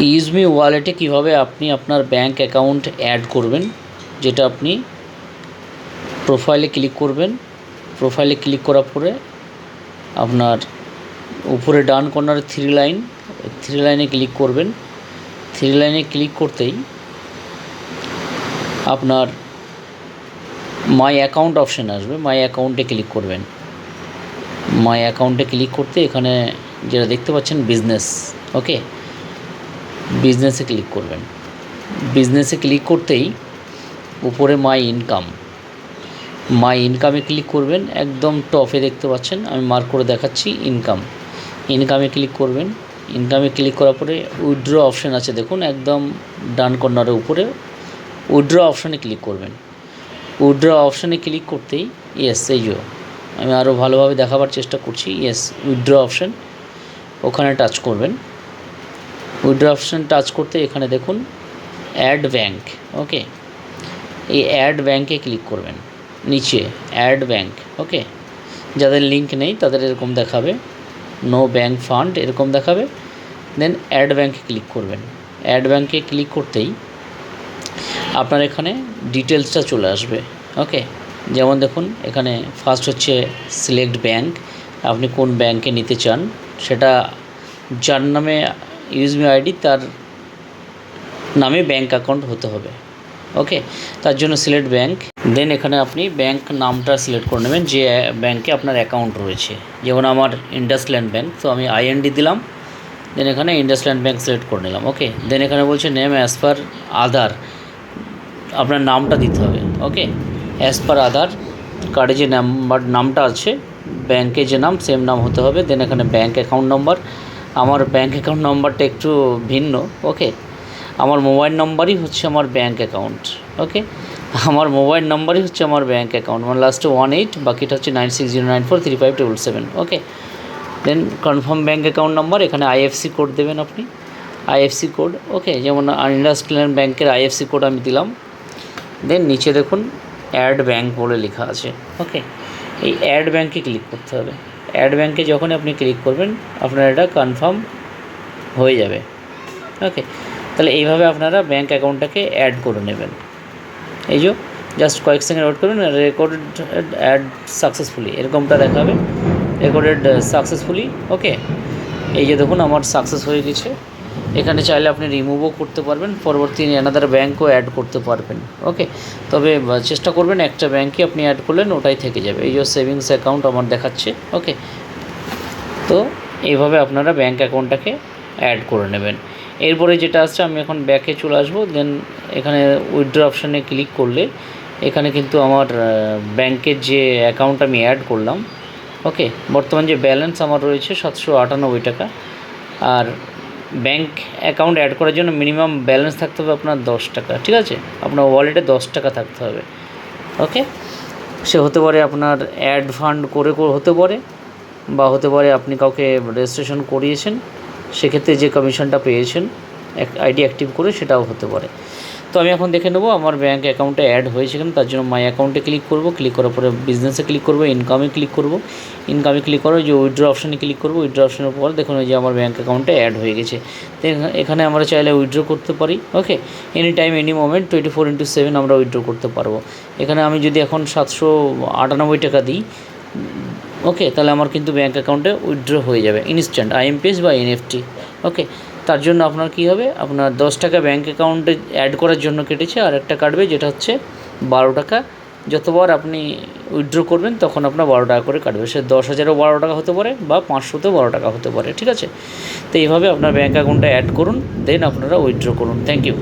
ইউজমি ওয়ালেটে কীভাবে আপনি আপনার ব্যাঙ্ক অ্যাকাউন্ট অ্যাড করবেন? যেটা আপনি প্রোফাইলে ক্লিক করবেন। প্রোফাইলে ক্লিক করার পরে আপনার উপরে ডান কর্নারে থ্রি লাইন থ্রি লাইনে ক্লিক করবেন। থ্রি লাইনে ক্লিক করতেই আপনার মাই অ্যাকাউন্ট অপশান আসবে। মাই অ্যাকাউন্টে ক্লিক করবেন। মাই অ্যাকাউন্টে ক্লিক করতে এখানে যেটা দেখতে পাচ্ছেন বিজনেস ওকে বিজনেসে ক্লিক করবেন। বিজনেসে ক্লিক করতেই উপরে মাই ইনকাম মাই ইনকামে ক্লিক করবেন, একদম টপে দেখতে পাচ্ছেন, আমি মার্ক করে দেখাচ্ছি ইনকাম ইনকামে ক্লিক করবেন ইনকামে ক্লিক করার পরে উইথড্র অপশান আছে দেখুন, একদম ডান কর্নারের উপরে। উইথড্র অপশানে ক্লিক করবেন। উইথড্র অপশানে ক্লিক করতেই ইয়েস এই যো, আমি আরও ভালোভাবে দেখাবার চেষ্টা করছি ইয়েস উইথড্র অপশান ওখানে টাচ করবেন। উইথড্র অপশান টাচ করতে এখানে দেখুন অ্যাড ব্যাঙ্ক ওকে এই অ্যাড ব্যাঙ্কে ক্লিক করবেন, নিচে অ্যাড ব্যাঙ্ক ওকে যাদের লিঙ্ক নেই তাদের এরকম দেখাবে নো ব্যাঙ্ক ফান্ড এরকম দেখাবে দেন অ্যাড ব্যাঙ্কে ক্লিক করবেন। অ্যাড ব্যাঙ্কে ক্লিক করতেই আপনার এখানে ডিটেলসটা চলে আসবে ওকে যেমন দেখুন, এখানে ফার্স্ট হচ্ছে সিলেক্ট ব্যাঙ্ক আপনি কোন ব্যাঙ্কে নিতে চান, সেটা যার নামে ইউজমি আইডি তার নামে ব্যাঙ্ক অ্যাকাউন্ট হতে হবে। ওকে তার জন্য সিলেক্ট ব্যাঙ্ক দেন এখানে আপনি ব্যাঙ্ক নামটা সিলেক্ট করে নেবেন, যে ব্যাঙ্কে আপনার অ্যাকাউন্ট রয়েছে। যেমন আমার ইন্ডাসল্যান্ড ব্যাঙ্ক তো আমি আইএনডি দিলাম। দেন এখানে ইন্ডাসল্যান্ড ব্যাঙ্ক সিলেক্ট করে নিলাম। ওকে দেন এখানে বলছে নেম অ্যাজ পার আধার। আপনার নামটা দিতে হবে। ওকে অ্যাজ পার আধার কার্ডে যে নাম্বার নামটা আছে ব্যাংকে যে নাম সেম নাম হতে হবে। দেন এখানে ব্যাঙ্ক অ্যাকাউন্ট নম্বর আমার ব্যাঙ্ক অ্যাকাউন্ট নম্বরটা একটু ভিন্ন ওকে আমার মোবাইল নম্বরই হচ্ছে আমার ব্যাঙ্ক অ্যাকাউন্ট ওকে আমার মোবাইল নম্বরই হচ্ছে আমার ব্যাঙ্ক অ্যাকাউন্ট মানে লাস্টে ওয়ান এইট বাকিটা হচ্ছে nine six zero nine four three five triple seven okay then confirm bank account number এখানে আইএফসি কোড দেবেন আপনি আইএফসি কোড ওকে যেমন ইন্ডাস্ট্রিয়াল ব্যাঙ্কের আইএফসি কোড আমি দিলাম। দেন নিচে দেখুন অ্যাড ব্যাঙ্ক বলে লেখা আছে ওকে এই অ্যাড ব্যাঙ্কে ক্লিক করতে হবে। অ্যাড ব্যাঙ্কে যখন আপনি ক্লিক করবেন, আপনার এটা কনফার্ম হয়ে যাবে। ওকে তাহলে এইভাবে আপনারা ব্যাঙ্ক অ্যাকাউন্টটাকে অ্যাড করে নেবেন। এই যে জাস্ট কয়েক সেকেন্ড ওয়েট করুন রেকর্ডেড অ্যাড সাকসেসফুলি এরকমটা দেখাবে। রেকর্ডেড সাকসেসফুলি ওকে এই যে দেখুন, আমার সাকসেস হয়ে গেছে। এখানে চাইলে আপনি রিমুভও করতে পারবেন, পরবর্তী অ্যানাদার ব্যাঙ্কও অ্যাড করতে পারবেন ওকে তবে চেষ্টা করবেন একটা ব্যাঙ্কে আপনি অ্যাড করলেন, ওটাই থেকে যাবে। এই যে সেভিংস অ্যাকাউন্ট আমার দেখাচ্ছে ওকে তো এইভাবে আপনারা ব্যাঙ্ক অ্যাকাউন্টটাকে অ্যাড করে নেবেন। এরপরে যেটা আসছে আমি এখন ব্যাকে চলে আসব দেন এখানে উইথড্র অপশানে ক্লিক করলে, এখানে কিন্তু আমার ব্যাংকের যে অ্যাকাউন্ট আমি অ্যাড করলাম ওকে বর্তমান যে ব্যালেন্স আমার রয়েছে, সাতশো আটানব্বই টাকা। আর ব্যাঙ্ক অ্যাকাউন্ট অ্যাড করার জন্য মিনিমাম ব্যালেন্স থাকতে হবে আপনার দশ টাকা, ঠিক আছে? আপনার ওয়ালেটে দশ টাকা থাকতে হবে, ওকে? সে হতে পারে আপনার অ্যাড ফান্ড করে হতে পারে, বা হতে পারে আপনি কাউকে রেজিস্ট্রেশন করিয়েছেন, সেক্ষেত্রে যে কমিশনটা পেয়েছেন আইডি অ্যাক্টিভ করে সেটাও হতে পারে। তো আমি এখন দেখে নেব আমার ব্যাঙ্ক অ্যাকাউন্টে অ্যাড হয়েছে কিনা, তার জন্য মাই অ্যাকাউন্টে ক্লিক করব ক্লিক করার পরে বিজনেসে ক্লিক করব ইনকামে ক্লিক করব। ইনকামে ক্লিক করে যে উইথড্র অপশানে ক্লিক করব উইথড্র অপশানের পর দেখুন যে আমার ব্যাঙ্ক অ্যাকাউন্টে অ্যাড হয়ে গেছে। তো এখানে আমরা চাইলে উইথড্র করতে পারি okay any time any moment twenty four into seven আমরা উইথড্র করতে পারব। এখানে আমি যদি এখন সাতশো আটানব্বই টাকা দিই ওকে তাহলে আমার কিন্তু ব্যাঙ্ক অ্যাকাউন্টে উইথড্র হয়ে যাবে ইনস্ট্যান্ট আইএমপিএস বা এনএফটি ওকে তার জন্য আপনার কী হবে? আপনার দশ টাকা ব্যাঙ্ক অ্যাকাউন্টে অ্যাড করার জন্য কেটেছে, আর একটা কাটবে যেটা হচ্ছে বারো টাকা। যতবার আপনি উইথড্র করবেন, তখন আপনার বারো টাকা করে কাটবে। সে দশ হাজারও বারো টাকা হতে পারে বা পাঁচশোতেও বারো টাকা হতে পারে, ঠিক আছে? তো এইভাবে আপনার ব্যাঙ্ক অ্যাকাউন্টটা অ্যাড করুন দেন আপনারা উইথড্র করুন। Thank you